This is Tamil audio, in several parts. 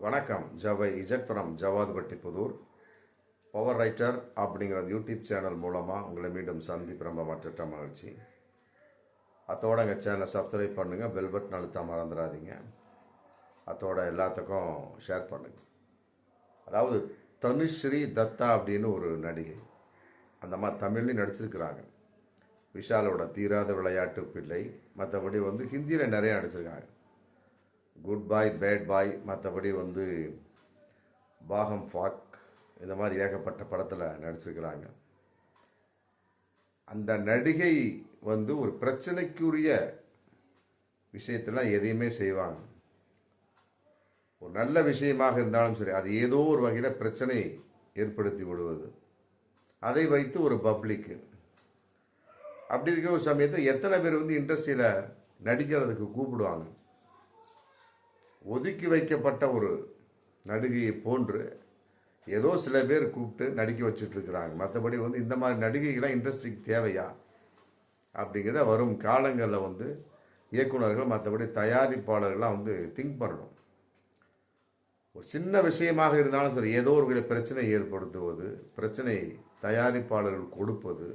வணக்கம். ஜவை Z from Javad Pudur. Power writer அப்படிங்கிற யூடியூப் சேனல் மூலமாக உங்களை மீண்டும் சந்திப்பு ரொம்ப மற்ற மகிழ்ச்சி. அத்தோட எங்கள் சேனலை சப்ஸ்கிரைப் பண்ணுங்கள் பெல் பட்டன் அழுத்த மறந்துடாதீங்க. அத்தோட எல்லாத்துக்கும் ஷேர் பண்ணுங்கள் அதாவது தனுஸ்ரீ தத்தா அப்படின்னு ஒரு நடிகை. அந்த மாதிரி தமிழ்லையும் நடிச்சிருக்கிறாங்க. விஷாலோட தீராத விளையாட்டு பிள்ளை. மற்றபடி வந்து ஹிந்தியில் நிறையா நடிச்சிருக்காங்க. குட் பாய் பேட் பாய் மற்றபடி வந்து பாகம் ஃபாக் இந்த மாதிரி ஏகப்பட்ட படத்தில் நடிச்சிருக்கிறாங்க. அந்த நடிகை வந்து ஒரு பிரச்சனைக்குரிய விஷயத்தெல்லாம் எதையுமே செய்வாங்க. ஒரு நல்ல விஷயமாக இருந்தாலும் சரி அது ஏதோ ஒரு வகையில் பிரச்சனை ஏற்படுத்தி விடுவது. அதை வைத்து ஒரு பப்ளிக்கு அப்படி இருக்கிற ஒரு சமயத்தை எத்தனை பேர் வந்து இண்டஸ்ட்ரியில் நடிக்கிறதுக்கு கூப்பிடுவாங்க. ஒதுக்கி வைக்கப்பட்ட ஒரு நடிகையை போன்று ஏதோ சில பேர் கூப்பிட்டு நடிக்க வச்சுட்ருக்குறாங்க. மற்றபடி வந்து இந்த மாதிரி நடிகைகள்லாம் இண்டஸ்ட்ரிக்கு தேவையா? அப்படிங்கிறத வரும் காலங்களில் வந்து இயக்குனர்கள் மற்றபடி தயாரிப்பாளர்கள்லாம் வந்து திங்க் பண்ணணும். ஒரு சின்ன விஷயமாக இருந்தாலும் சரி ஏதோ ஒரு பிரச்சனை ஏற்படுத்துவது பிரச்சனை தயாரிப்பாளர்கள் கொடுப்பது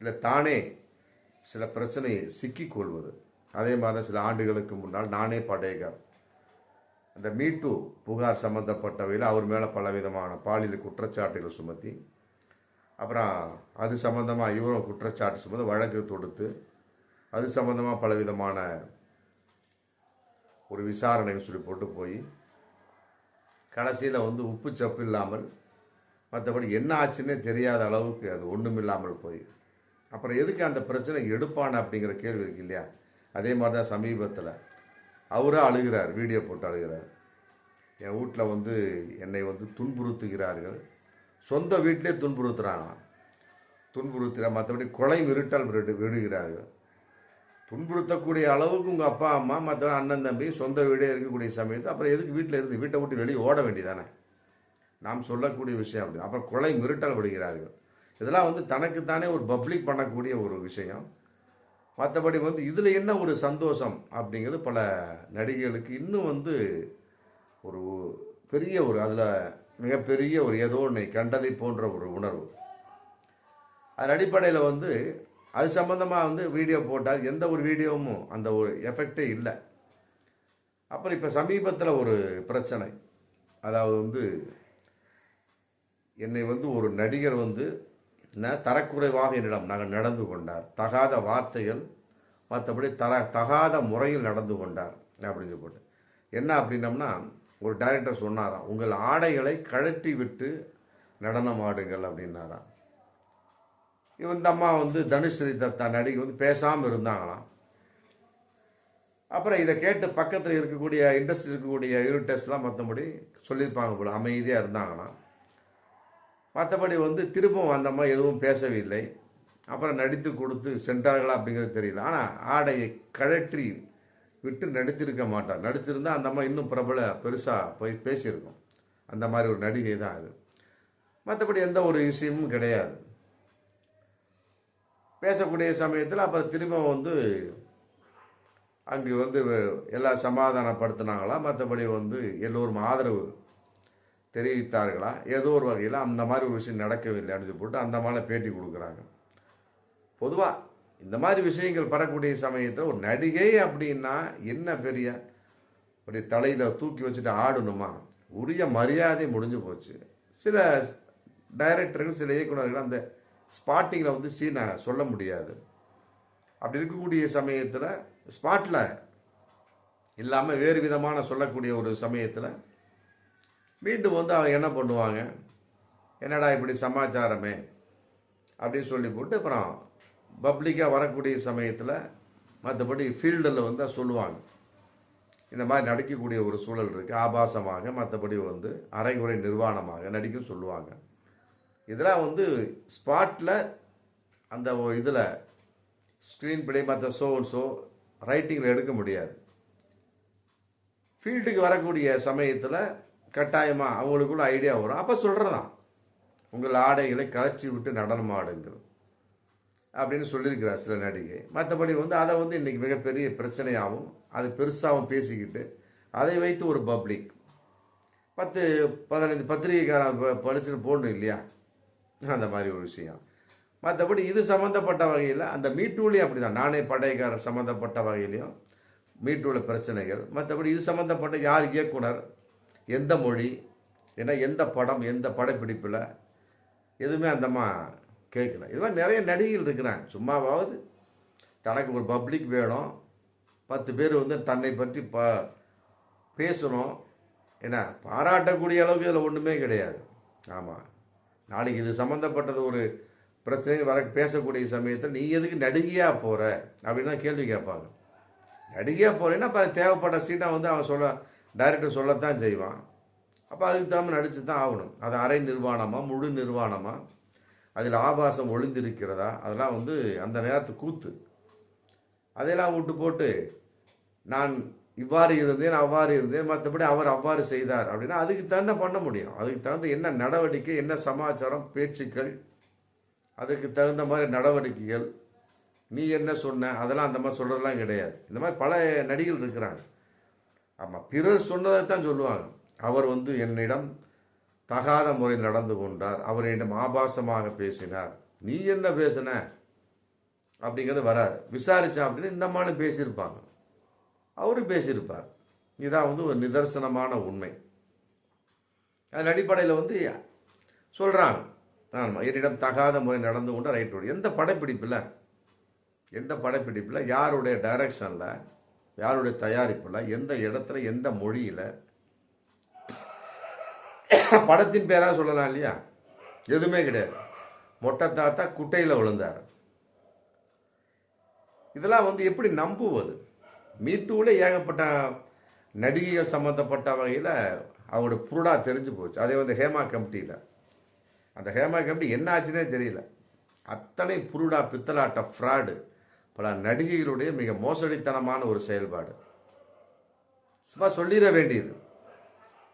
இல்லை தானே சில பிரச்சனையை சிக்கிக்கொள்வது. அதே மாதிரி தான் சில ஆண்டுகளுக்கு முன்னால் நானே படேகர் அந்த மீட்டு புகார் சம்பந்தப்பட்டவையில் அவர் மேலே பலவிதமான பாலியல் குற்றச்சாட்டுகள் சுமத்தி அப்புறம் அது சம்மந்தமாக இவரும் குற்றச்சாட்டு சுமந்து வழக்கு தொடுத்து அது சம்மந்தமாக பலவிதமான ஒரு விசாரணைன்னு சொல்லி போட்டு போய் கடைசியில் வந்து உப்பு சப்பு இல்லாமல் மற்றபடி என்ன ஆச்சுன்னே தெரியாத அளவுக்கு அது ஒன்றும் இல்லாமல் போய். அப்புறம் எதுக்கு அந்த பிரச்சனை எடுப்பான அப்படிங்கிற கேள்வி இருக்கு இல்லையா? அதே மாதிரி தான் சமீபத்தில் அவராக அழுகிறார் வீடியோ போட்டு அழுகிறார். என் வீட்டில் வந்து என்னை வந்து துன்புறுத்துகிறார்கள். சொந்த வீட்டிலே துன்புறுத்துகிறாங்க துன்புறுத்துகிற மற்றபடி கொலை மிருட்டால் விடு விடுகிறார்கள். துன்புறுத்தக்கூடிய அளவுக்கு உங்கள் அப்பா அம்மா மற்ற அண்ணன் தம்பி சொந்த வீடே இருக்கக்கூடிய சமயத்து அப்புறம் எதுக்கு வீட்டில் இருந்து வீட்டை விட்டு வெளியே ஓட வேண்டியதானே? நாம் சொல்லக்கூடிய விஷயம் அப்படி. அப்புறம் கொலை மிருட்டால் விடுகிறார்கள். இதெல்லாம் வந்து தனக்குத்தானே ஒரு பப்ளிக் பண்ணக்கூடிய ஒரு விஷயம். மற்றபடி வந்து இதில் என்ன ஒரு சந்தோஷம் அப்படிங்கிறது பல நடிகைகளுக்கு இன்னும் வந்து ஒரு பெரிய ஒரு அதில் மிகப்பெரிய ஒரு ஏதோ ஒன்றை கண்டதை போன்ற ஒரு உணர்வு. அதன் அடிப்படையில் வந்து அது சம்மந்தமாக வந்து வீடியோ போட்டால் எந்த ஒரு வீடியோவும் அந்த ஒரு எஃபெக்டே இல்லை. அப்புறம் இப்போ சமீபத்தில் ஒரு பிரச்சனை. அதாவது வந்து என்னை வந்து ஒரு நடிகர் வந்து ந தரக்குறைவாக என்னிடம் நாங்கள் நடந்து கொண்டார். தகாத வார்த்தைகள் மற்றபடி தர தகாத முறையில் நடந்து கொண்டார். அப்படின்னு போட்டு. என்ன அப்படின்னம்னா ஒரு டைரக்டர் சொன்னாராம் உங்கள் ஆடைகளை கழட்டி விட்டு நடனம் ஆடுங்கள் அப்படின்னாராம் இந்த அம்மா வந்து தனுஸ்ரீ தத்தா நடிகை வந்து பேசாமல் இருந்தாங்களாம். அப்புறம் இதை கேட்டு பக்கத்தில் இருக்கக்கூடிய இண்டஸ்ட்ரி இருக்கக்கூடிய யூனிட்டர்ஸ்லாம் மற்றபடி சொல்லியிருப்பாங்க போல அமைதியாக இருந்தாங்களாம். மற்றபடி வந்து திரும்பவும் அந்த மாதிரி எதுவும் பேசவில்லை. அப்புறம் நடித்து கொடுத்து சென்றார்களா அப்படிங்கிறது தெரியல. ஆனால் ஆடையை கழற்றி விட்டு நடித்திருக்க மாட்டார். நடிச்சிருந்தா அந்த மாதிரி இன்னும் பிரபல பெருசாக போய் பேசியிருக்கோம். அந்த மாதிரி ஒரு நடிகை தான் அது. மற்றபடி எந்த ஒரு விஷயமும் கிடையாது. பேசக்கூடிய சமயத்தில் அப்புறம் திரும்ப வந்து அங்கே வந்து எல்லாம் சமாதானப்படுத்தினாங்களா? மற்றபடி வந்து எல்லோரும் ஆதரவு தெரிவித்தார்களா? ஏதோ ஒரு வகையில் அந்த மாதிரி ஒரு விஷயம் நடக்கவில்லை அப்படின்னு போட்டு அந்த மாதிரி பேட்டி கொடுக்குறாங்க. பொதுவாக இந்த மாதிரி விஷயங்கள் படக்கூடிய சமயத்தில் ஒரு நடிகை அப்படின்னா என்ன பெரிய? அப்படி தலையில் தூக்கி வச்சுட்டு ஆடணுமா? உரிய மரியாதை முடிஞ்சு போச்சு. சில டைரக்டர்கள் சில இயக்குநர்கள் அந்த ஸ்பாட்டிங்கில் வந்து சீனை சொல்ல முடியாது. அப்படி இருக்கக்கூடிய சமயத்தில் ஸ்பாட்டில் இல்லாமல் வேறு விதமான சொல்லக்கூடிய ஒரு சமயத்தில் மீண்டும் வந்து அவங்க என்ன பண்ணுவாங்க? என்னடா இப்படி சமாச்சாரமே? அப்படின்னு சொல்லி போட்டு அப்புறம் பப்ளிக்காக வரக்கூடிய சமயத்தில் மற்றபடி ஃபீல்டில் வந்து சொல்லுவாங்க. இந்த மாதிரி நடிக்கக்கூடிய ஒரு சூழல் இருக்குது ஆபாசமாக மற்றபடி வந்து அரைகுறை நிர்வாணமாக நடிக்க சொல்லுவாங்க. இதெல்லாம் வந்து ஸ்பாட்டில் அந்த இதில் ஸ்க்ரீன் பிளே மற்ற ஷோ ஷோ ரைட்டிங்கில் எடுக்க முடியாது. ஃபீல்டுக்கு வரக்கூடிய சமயத்தில் கட்டாயமாக அவங்களுக்குள்ள ஐடியா வரும். அப்போ சொல்கிறதான் உங்கள் ஆடைகளை கலைச்சி விட்டு நடனமாடுங்கள் அப்படின்னு சொல்லியிருக்கிறார் சில நடிகை. மற்றபடி வந்து அதை வந்து இன்றைக்கி மிகப்பெரிய பிரச்சனையாகவும் அது பெருசாகவும் பேசிக்கிட்டு அதை வைத்து ஒரு பப்ளிக் பத்து பதினஞ்சு பத்திரிகைக்காரன் படிச்சுன்னு போடணும் இல்லையா? அந்த மாதிரி ஒரு விஷயம். மற்றபடி இது சம்மந்தப்பட்ட வகையில் அந்த மீட்டூலையும் அப்படி தான் நானே படையக்காரர் சம்மந்தப்பட்ட வகையிலையும் மீட்டூல பிரச்சனைகள். மற்றபடி இது சம்மந்தப்பட்ட யார் இயக்குனர் எந்த மொழி ஏன்னா எந்த படம் எந்த படப்பிடிப்பில் எதுவுமே அந்தம்மா கேட்கல. இது மாதிரி நிறைய நடிகைகள் இருக்கிறாங்க. சும்மாவாவது தனக்கு ஒரு பப்ளிக் வேணும். பத்து பேர் வந்து தன்னை பற்றி ப பேசணும். என்ன பாராட்டக்கூடிய அளவுக்கு இதில் ஒன்றுமே கிடையாது. ஆமாம் நாளைக்கு இது சம்மந்தப்பட்டது ஒரு பிரச்சனை வர பேசக்கூடிய சமயத்தில் நீ எதுக்கு நடிகையாக போகிற அப்படின்னு தான் கேள்வி கேட்பாங்க. நடிகையாக போகிறேன்னா தேவைப்பட்ட சீனை வந்து அவன் சொல்ல டைரக்டர் சொல்லத்தான் செய்வான். அப்போ அதுக்கு தகுந்த நடித்து தான் ஆகணும். அது அரை நிர்வாணமாக முழு நிர்வாணமாக அதில் ஆபாசம் ஒளிந்திருக்கிறதா? அதெல்லாம் வந்து அந்த நேரத்து கூத்து. அதையெல்லாம் விட்டு போட்டு நான் இவ்வாறு இருந்தேன் அவ்வாறு இருந்தேன் மற்றபடி அவர் அவ்வாறு செய்தார் அப்படின்னா அதுக்கு தகுந்த பண்ண முடியும். அதுக்கு தகுந்த என்ன நடவடிக்கை என்ன சமாச்சாரம் பேச்சுக்கள் அதுக்கு தகுந்த மாதிரி நடவடிக்கைகள் நீ என்ன சொன்ன அதெல்லாம் அந்த மாதிரி சொல்கிறதெல்லாம் கிடையாது. இந்த மாதிரி பல நடிகள் இருக்கிறாங்க. ஆமாம் பிறர் சொன்னதை தான் சொல்லுவாங்க. அவர் வந்து என்னிடம் தகாத முறையில் நடந்து கொண்டார். அவர் என்னிடம் ஆபாசமாக பேசினார். நீ என்ன பேசின? அப்படிங்கிறது வராது. விசாரிச்சா அப்படின்னு இந்த மாதிரி பேசியிருப்பாங்க. அவரும் பேசியிருப்பார். இதான் வந்து ஒரு நிதர்சனமான உண்மை. அதன் அடிப்படையில் வந்து சொல்கிறாங்க ஆமாம் என்னிடம் தகாத முறை நடந்து கொண்டு ரைட். எந்த படப்பிடிப்பில்? எந்த படப்பிடிப்பில்? யாருடைய டைரக்ஷனில்? யாருடைய தயாரிப்பில் எந்த இடத்துல எந்த மொழியில் படத்தின் பேராக சொல்லலாம் இல்லையா? எதுவுமே கிடையாது. மொட்டை தாத்தா குட்டையில் விழுந்தார். இதெல்லாம் வந்து எப்படி நம்புவது? மீட்டூவில் ஏகப்பட்ட நடிகைகள் சம்மந்தப்பட்ட வகையில் அவங்களோட புருடா தெரிஞ்சு போச்சு. அதே வந்து ஹேமா கமிட்டியில். அந்த ஹேமா கமிட்டி என்ன ஆச்சுன்னே தெரியல. அத்தனை புருடா பித்தலாட்ட ஃப்ராடு பல நடிகைகளுடைய மிக மோசடித்தனமான ஒரு செயல்பாடு. சும்மா சொல்லிட வேண்டியது.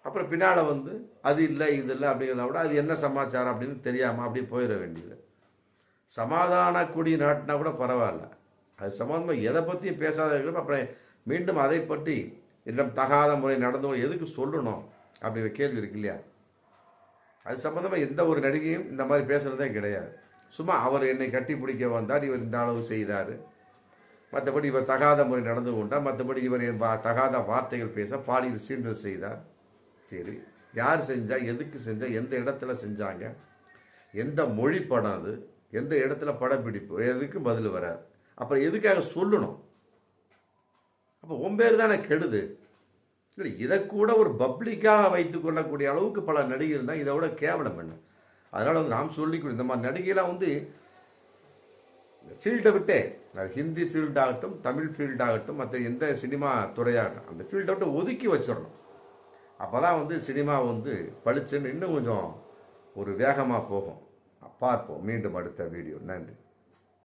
அப்புறம் பின்னால் வந்து அது இல்லை இது இல்லை அப்படிங்கிறத விட அது என்ன சமாச்சாரம்? அப்படின்னு தெரியாமல் அப்படியே போயிட வேண்டியது. சமாதான கொடி நாட்டினா கூட பரவாயில்ல. அது சம்மந்தமாக எதை பற்றியும் பேசாத இருக்கிறப்ப அப்புறம் மீண்டும் அதை பற்றி என்னிடம் தகாத முறை நடந்து எதுக்கு சொல்லணும்? அப்படிங்கிற கேள்வி இருக்கு இல்லையா? அது சம்மந்தமாக எந்த ஒரு நடிகையும் இந்த மாதிரி பேசுகிறதே கிடையாது. சும்மா அவர் என்னை கட்டி பிடிக்க வந்தார் இவர் இந்த அளவு செய்தார். மற்றபடி இவர் தகாத முறை நடந்து கொண்டார். மற்றபடி இவர் என் வா- தகாத வார்த்தைகள் பேச பாலியல் சீண்டல் செய்தார். சரி யார் செஞ்சால் எதுக்கு செஞ்சால் எந்த இடத்துல செஞ்சாங்க எந்த மொழி படம் அது எந்த இடத்துல படப்பிடிப்பு எதுக்கு பதில் வராது. அப்புறம் எதுக்காக சொல்லணும்? அப்போ உன் பேர் தானே கெடுது. இல்லை இதை கூட ஒரு பப்ளிக்காக வைத்து கொள்ளக்கூடிய அளவுக்கு பல நடிகர் தான் இதை விட கேவலம் என்ன? அதனால் வந்து நாம் சொல்லிக் இந்த மாதிரி நடிகைலாம் வந்து ஃபீல்டை விட்டே அது ஹிந்தி ஃபீல்டாகட்டும் தமிழ் ஃபீல்டாகட்டும் மற்ற எந்த சினிமா துறையாகட்டும் அந்த ஃபீல்டை விட்டு ஒதுக்கி வச்சிடணும். அப்போ தான் வந்து சினிமா வந்து பளிச்சுன்னு இன்னும் கொஞ்சம் ஒரு வேகமாக போகும். பார்ப்போம். மீண்டும் அடுத்த வீடியோ. நன்றி.